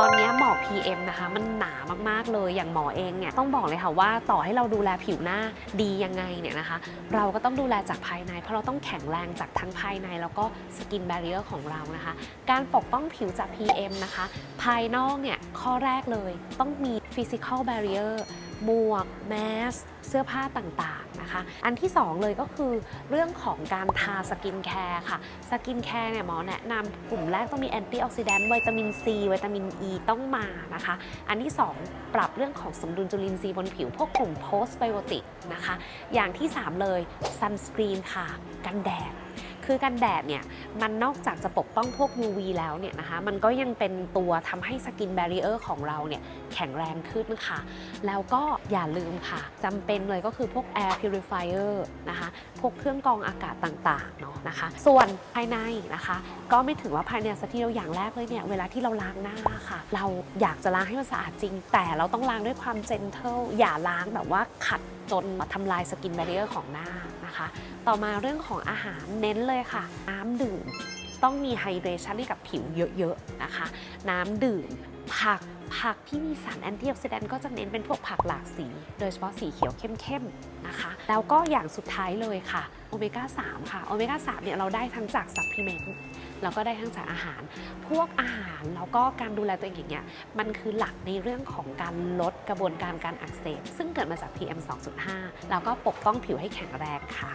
ตอนนี้หมอก PM นะคะ มันหนามากๆเลยอย่างหมอเองเนี่ยต้องบอกเลยค่ะว่าต่อให้เราดูแลผิวหน้าดียังไงเนี่ยนะคะ เราก็ต้องดูแลจากภายใน เพราะเราต้องแข็งแรงจากทั้งภายใน แล้วก็สกินแบเรียร์ของเรานะคะ การปกป้องผิวจาก PM นะคะ ภายนอกเนี่ยข้อแรกเลยต้องมี physical barrier หมวก แมส เสื้อผ้าต่างๆนะคะ อันที่ 2 เลยก็คือเรื่องของการทาสกินแคร์ค่ะ สกินแคร์เนี่ยหมอแนะนำกลุ่มแรกต้องมีแอนตี้ออกซิแดนต์วิตามินซีวิตามินอ e ีต้องมานะคะ อันที่ 2 ปรับเรื่องของสมดุลจุลินทรีย์บนผิว พวกกลุ่มโพสไบโอติกนะคะ อย่างที่ 3 เลยซันสกรีนค่ะ กันแดด คือกันแดดเนี่ยมันนอกจากจะปกป้องพวก UV แล้วเนี่ยนะคะมันก็ยังเป็นตัวทำให้สกินแบรียร์ของเราเนี่ยแข็งแรงขึ้นค่ะ แล้วก็อย่าลืมค่ะจำเป็นเลยก็คือพวก air purifier นะคะพวกเครื่องกรองอากาศต่างๆเนาะนะคะ ส่วนภายในนะคะ ก็ไม่ถึงว่าภายในสักทีเราอย่างแรกเลยเนี่ยเวลาที่เราล้างหน้าค่ะ เราอยากจะล้างให้มันสะอาดจริง แต่เราต้องล้างด้วยความ gentle อย่าล้างแบบว่าขัดจนทำลายสกินแบรียร์ของหน้านะคะ ต่อมาเรื่องของอาหารเน้นเลยเลยค่ะ น้ำดื่มต้องมีไฮเดรชันให้กับผิวเยอะๆนะคะ น้ำดื่มผักผักที่มีสารแอนตี้ออกซิแดนต์ก็จะเน้นเป็นพวกผักหลากสี โดยเฉพาะสีเขียวเข้มๆนะคะ แล้วก็อย่างสุดท้ายเลยค่ะโอเมก้า 3 ค่ะโอเมก้า 3 เนี่ยเราได้ทั้งจากซัพพลีเมนต์แล้วก็ได้ทั้งจากอาหาร พวกอาหารแล้วก็การดูแลตัวเองอย่างเงี้ยมันคือหลักในเรื่องของการลดกระบวนการการอักเสบซึ่งเกิดมาจาก PM 2.5 แล้วก็ปกป้องผิวให้แข็งแรงค่ะ